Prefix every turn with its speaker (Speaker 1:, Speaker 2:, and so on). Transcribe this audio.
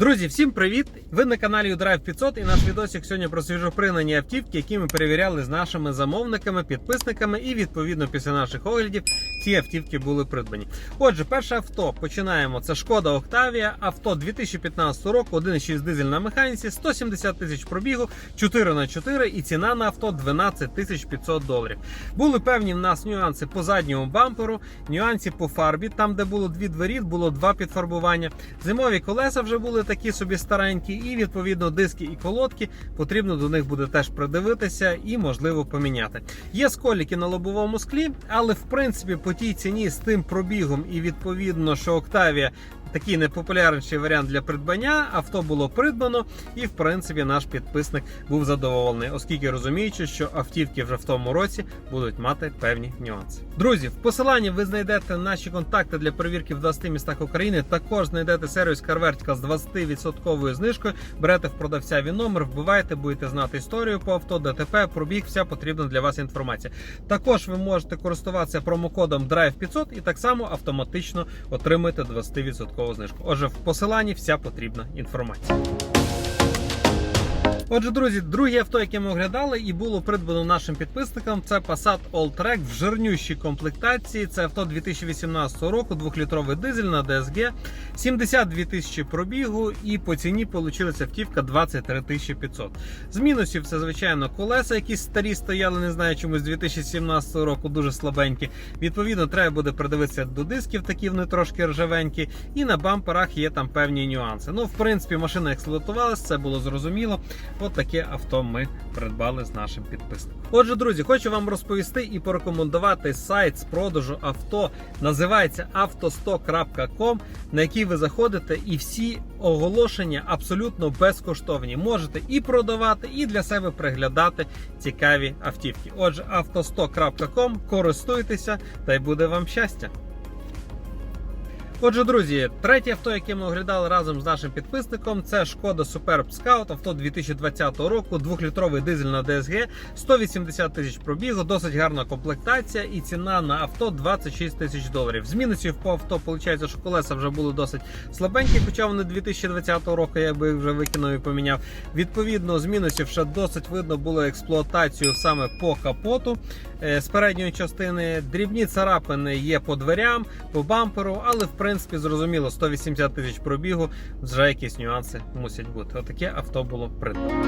Speaker 1: Друзі, всім привіт! Ви на каналі Drive 500 і наш відосик сьогодні про свіжопригнані автівки, які ми перевіряли з нашими замовниками, підписниками, і відповідно після наших оглядів ці автівки були придбані. Отже, перше авто починаємо. Це Шкода Октавія, авто 2015 року, 1,6 дизель на механіці, 170 тисяч пробігу, 4 на 4 і ціна на авто 12 тисяч 500 доларів. Були певні в нас нюанси по задньому бамперу, нюанси по фарбі. Там, де було дві двері, було два підфарбування. Зимові колеса вже були такі собі старенькі, і відповідно диски і колодки потрібно до них буде теж придивитися і можливо поміняти. Є сколіки на лобовому склі, але в принципі по тій ціні з тим пробігом і відповідно, що Октавія. Такий непопулярніший варіант для придбання. Авто було придбано, і в принципі наш підписник був задоволений, оскільки розуміючи, що автівки вже в тому році будуть мати певні нюанси. Друзі, в посиланні ви знайдете наші контакти для перевірки в 20 містах України. Також знайдете сервіс CarVertical з 20% знижкою. Берете в продавця він номер, вбиваєте, будете знати історію по авто, ДТП, пробіг, вся потрібна для вас інформація. Також ви можете користуватися промокодом Drive 500 і так само автоматично отримуєте 20% знижку. Отже, в посиланні вся потрібна інформація. Отже, друзі, друге авто, яке ми оглядали і було придбано нашим підписникам, це Passat Alltrack в жирнющій комплектації. Це авто 2018 року, 2-літровий дизель на DSG, 72 тисячі пробігу, і по ціні вийшла автівка 23 тисячі 500. З мінусів це, звичайно, колеса, якісь старі стояли, не знаю, чомусь з 2017 року дуже слабенькі. Відповідно, треба буде придивитися до дисків, такі вони трошки ржавенькі, і на бамперах є там певні нюанси. Ну, в принципі, машина експлуатувалась, це було зрозуміло. От таке авто ми придбали з нашим підписником. Отже, друзі, хочу вам розповісти і порекомендувати сайт з продажу авто. Називається автostop.com, на який ви заходите, і всі оголошення абсолютно безкоштовні. Можете і продавати, і для себе приглядати цікаві автівки. Отже, автostop.com, користуйтеся та й буде вам щастя. Отже, друзі, третє авто, яке ми оглядали разом з нашим підписником, це Шкода Superb Scout, авто 2020 року, 2-літровий дизель на DSG, 180 тисяч пробігу, досить гарна комплектація і ціна на авто 26 тисяч доларів. З мінусів по авто виходить, що колеса вже були досить слабенькі, хоча вони 2020 року я би вже викинув і поміняв. Відповідно, з мінусів ще досить видно було експлуатацію саме по капоту е, з передньої частини. Дрібні царапини є по дверям, по бамперу, але в принципі зрозуміло, 180 тисяч пробігу, вже якісь нюанси мусять бути. Отаке авто було придбано.